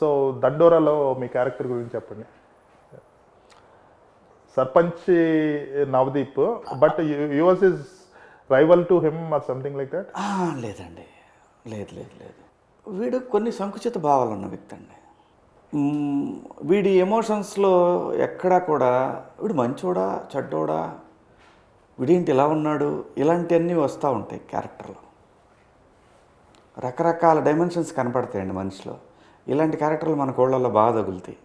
So దండోరాలో మీ character గురించి చెప్పండి. Sarpanch Navdeep but yours is rival to him or something like that? లేదండి. లేదు లేదు లేదు. వీడు కొన్ని సంకుచిత భావాలు ఉన్న వ్యక్తి అండి. వీడి ఎమోషన్స్లో ఎక్కడా కూడా వీడు మంచోడా చెడ్డోడా వీడేంటి ఇలా ఉన్నాడు ఇలాంటివన్నీ వస్తూ ఉంటాయి క్యారెక్టర్లో. రకరకాల డైమెన్షన్స్ కనపడతాయండి మనిషిలో. ఇలాంటి క్యారెక్టర్లు మన కోళ్ళల్లో బాగా తగులుతాయి.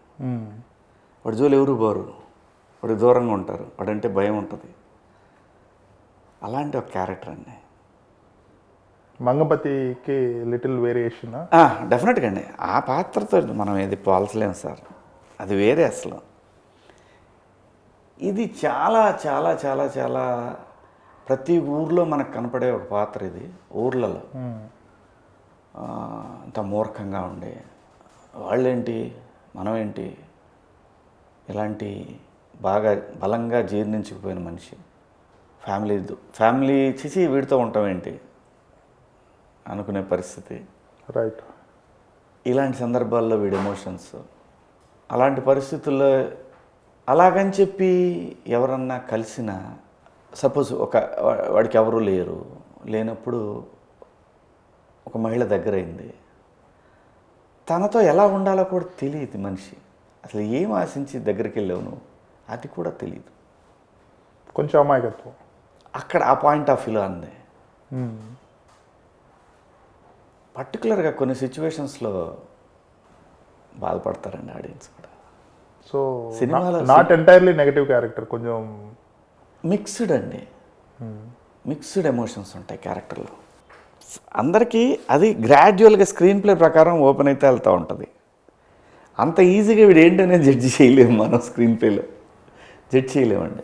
వాడు జోలు ఎవరు పోరు? వాడు దూరంగా ఉంటారు. వాడంటే భయం ఉంటుంది. అలాంటి ఒక క్యారెక్టర్ అండి. మంగపతికి లిటిల్ వేరియేషన్? డెఫినెట్గా అండి. ఆ పాత్రతో మనం ఏది పోల్చలేము సార్. అది వేరే అసలు. ఇది చాలా చాలా చాలా చాలా ప్రతి ఊర్లో మనకు కనపడే ఒక పాత్ర ఇది ఊర్లలో. అంత మూర్ఖంగా ఉండే వాళ్ళేంటి? మనమేంటి? ఇలాంటి బాగా బలంగా జీర్ణించుకుపోయిన మనిషి. ఫ్యామిలీ ఫ్యామిలీ చిచి వీడితో ఉంటాం ఏంటి అనుకునే పరిస్థితి. రైట్ ఇలాంటి సందర్భాల్లో వీడి ఎమోషన్స్ అలాంటి పరిస్థితుల్లో అలాగని చెప్పి ఎవరన్నా కలిసిన సపోజ్ ఒక వాడికి ఎవరు లేరు. లేనప్పుడు ఒక మహిళ దగ్గరైంది. తనతో ఎలా ఉండాలో కూడా తెలియదు మనిషి. అసలు ఏం ఆశించి దగ్గరికి వెళ్ళావు నువ్వు? అది కూడా తెలియదు. కొంచెం అమాయకత్వం. అక్కడ ఆ పాయింట్ ఆఫ్ వ్యూలో అంది. పర్టికులర్గా కొన్ని సిచ్యువేషన్స్లో బాధపడతారండి ఆడియన్స్ కూడా. సో సినిమాలో- నాట్ ఎంటైర్లీ నెగటివ్ క్యారెక్టర్ కొంచెం మిక్స్డ్ అండి. మిక్స్డ్ ఎమోషన్స్ ఉంటాయి క్యారెక్టర్లో. అందరికీ అది గ్రాడ్యువల్గా స్క్రీన్ ప్లే ప్రకారం ఓపెన్ అయితే వెళ్తూ ఉంటుంది. అంత ఈజీగా వీడు ఏంటనేది జడ్జి చేయలేము మనం స్క్రీన్ ప్లేలో జడ్జ్ చేయలేమండి.